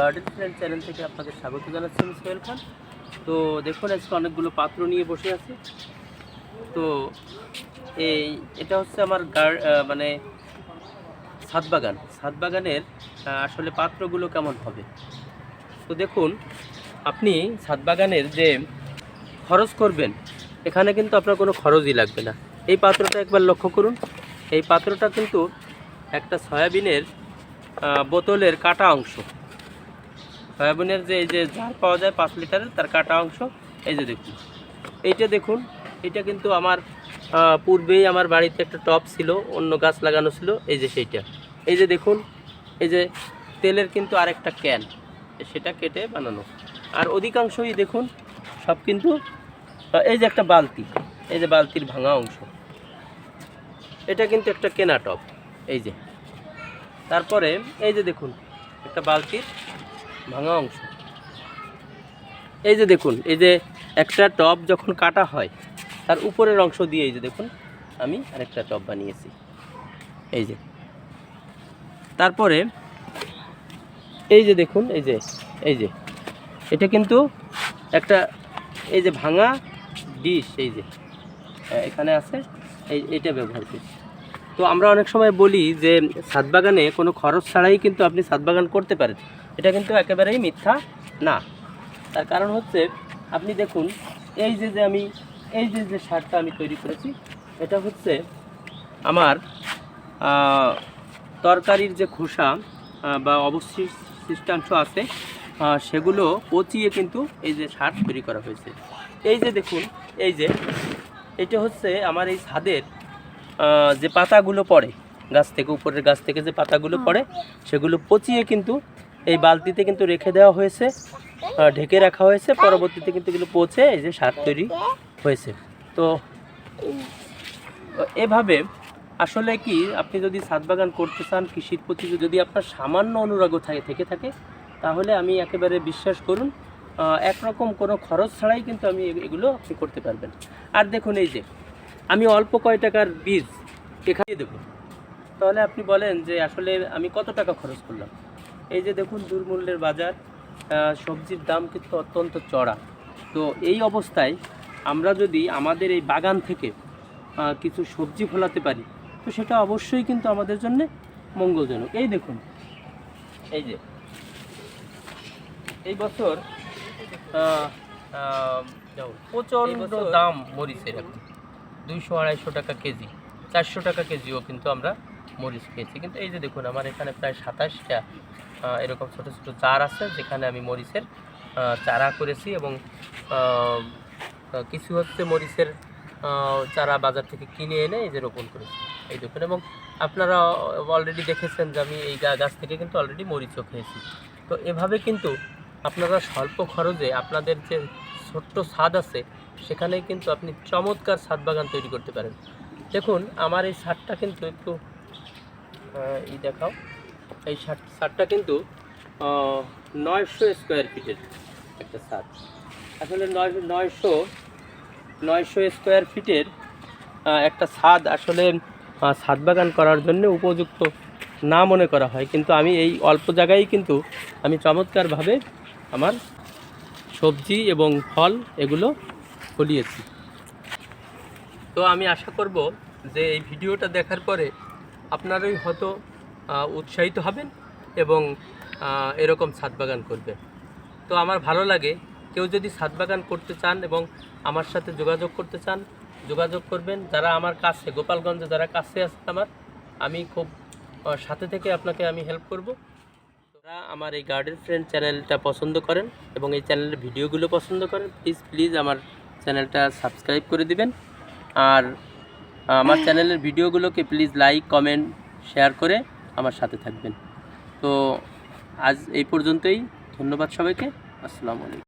Garden friend channel থেকে আপনাদের স্বাগত জানাচ্ছি আমি সোহেল খান। তো দেখুন, আজকে অনেকগুলো পাত্র নিয়ে বসে আছি। তো এই, এটা হচ্ছে আমার গার মানে ছাদ বাগান ছাদ বাগানের আসলে পাত্রগুলো কেমন হবে? তো দেখুন, আপনি ছাদ বাগানের যে খরচ করবেন, এখানে কিন্তু আপনার কোনো খরচই লাগবে না। এই পাত্রটা একবার লক্ষ্য করুন। এই পাত্রটা কিন্তু একটা সয়াবিনের বোতলের কাটা অংশ। সয়াবিনের যে এই যে জার পাওয়া যায় পাঁচ লিটারের, তার কাটা অংশ, এই যে দেখুন। এইটা দেখুন এটা কিন্তু আমার পূর্বেই আমার বাড়িতে একটা টপ ছিল, অন্য গাছ লাগানো ছিল, এই যে সেইটা। এই যে দেখুন, এই যে তেলের কিন্তু আরেকটা ক্যান, সেটা কেটে বানানো। আর অধিকাংশই দেখুন, সব কিন্তু এই যে একটা বালতি, এই যে বালতির ভাঙা অংশ। এটা কিন্তু একটা কেনা টপ এই যে। তারপরে, এই যে দেখুন, একটা বালতির ভাঙা অংশ। এই যে দেখুন, এই যে একটা টব যখন কাটা হয়, তার উপরের অংশ দিয়ে এই যে দেখুন, আমি আরেকটা টব বানিয়েছি। এই যে। তারপরে এই যে দেখুন, এই যে এই যে, এটা কিন্তু একটা, এই যে ভাঙা ডিশ, এই যে এখানে আছে, এই এটা ব্যবহার করছি তো আমরা অনেক সময় বলি যে ছাদ বাগানে কোনো খরচ ছাড়াই কিন্তু আপনি ছাদ বাগান করতে পারেন। এটা কিন্তু একেবারেই মিথ্যা না। তার কারণ হচ্ছে আপনি দেখুন এই যে যে আমি এই যে যে সারটা আমি তৈরি করেছি এটা হচ্ছে আমার তরকারির যে খোসা বা অবশিষ্টাংশ আছে সেগুলো পচিয়ে কিন্তু এই যে সার তৈরি করা হয়েছে। এই যে দেখুন এই যে এটা হচ্ছে আমার এই ছাদের যে পাতাগুলো পড়ে গাছ থেকে উপরের গাছ থেকে যে পাতাগুলো পড়ে সেগুলো পচিয়ে কিন্তু এই বালতিতে কিন্তু রেখে দেওয়া হয়েছে ঢেকে রাখা হয়েছে, পরবর্তীতে কিন্তু এগুলো পচে এই যে সার তৈরি হয়েছে। তো এভাবে আসলে কি আপনি যদি ছাদ বাগান করতে চান, কৃষির প্রতি যদি আপনার সামান্য অনুরাগ থাকে, থেকে থাকে, তাহলে আমি একেবারে বিশ্বাস করুন একরকম কোনো খরচ ছাড়াই কিন্তু আমি এগুলো আপনি করতে পারবেন। আর দেখুন এই যে, আমি অল্প কয় টাকার বীজ এখানে দেবো। তাহলে আপনি বলেন যে আসলে আমি কত টাকা খরচ করলাম? এই যে দেখুন দুর্মূল্যের বাজার সবজির দাম কিন্তু অত্যন্ত চড়া। তো এই অবস্থায় আমরা যদি আমাদের এই বাগান থেকে কিছু সবজি ফলাতে পারি তো সেটা অবশ্যই কিন্তু আমাদের জন্য মঙ্গলজনক। এই দেখুন এই যে এই বছর প্রচণ্ড দাম মরিচের এখন। দুইশো আড়াইশো টাকা কেজি চারশো টাকা কেজিও কিন্তু আমরা মরিচ খেয়েছি। কিন্তু এই যে দেখুন আমার এখানে প্রায় সাতাশটা এরকম ছোট ছোট চার আছে, যেখানে আমি মরিচের চারা করেছি এবং কিছু হচ্ছে মরিচের চারা বাজার থেকে কিনে এনে এই যে রোপণ করেছি এই দেখুন এবং আপনারা অলরেডি দেখেছেন যে আমি এই গাছ থেকে কিন্তু অলরেডি মরিচও খেয়েছি। তো এভাবে কিন্তু আপনারা স্বল্প খরচে আপনাদের যে ছোট্ট ছাদ আছে সেখানে কিন্তু আপনি চমৎকার ছাদ বাগান তৈরি করতে পারেন। দেখুন, আমার এই ছাদটা কিন্তু একটু এই দেখাও। এই ছাদ ছাদটা কিন্তু নয়শো স্কোয়ার ফিটের একটা ছাদ আসলে নয়, নয়শো নয়শো স্কোয়ার ফিটের একটা ছাদ আসলে ছাদ বাগান করার জন্য উপযুক্ত না মনে করা হয়। কিন্তু আমি এই অল্প জায়গায় কিন্তু আমি চমৎকারভাবে আমার সবজি এবং ফল এগুলো ফলিয়েছি। তো আমি আশা করব যে এই ভিডিওটা দেখার পরে আপনারাই হয়তো উৎসাহিত হবেন এবং এরকম ছাদ বাগান করবেন। তো আমার ভালো লাগে কেউ যদি ছাদ বাগান করতে চান এবং আমার সাথে যোগাযোগ করতে চান যোগাযোগ করবেন। যারা আমার কাছে গোপালগঞ্জে যারা কাছে আছে আমার আমি খুব সাথে থেকে আপনাকে আমি হেল্প করব। যারা আমার এই গার্ডেন ফ্রেন্ড চ্যানেলটা পছন্দ করেন এবং এই চ্যানেলের ভিডিওগুলো পছন্দ করেন প্লিজ প্লিজ আমার চ্যানেলটা সাবস্ক্রাইব করে দিবেন। আর আমার চ্যানেলের ভিডিওগুলোকে প্লিজ লাইক কমেন্ট শেয়ার করে আমার সাথে থাকবেন। তো আজ এই পর্যন্তই। ধন্যবাদ সবাইকে। আসসালামু আলাইকুম।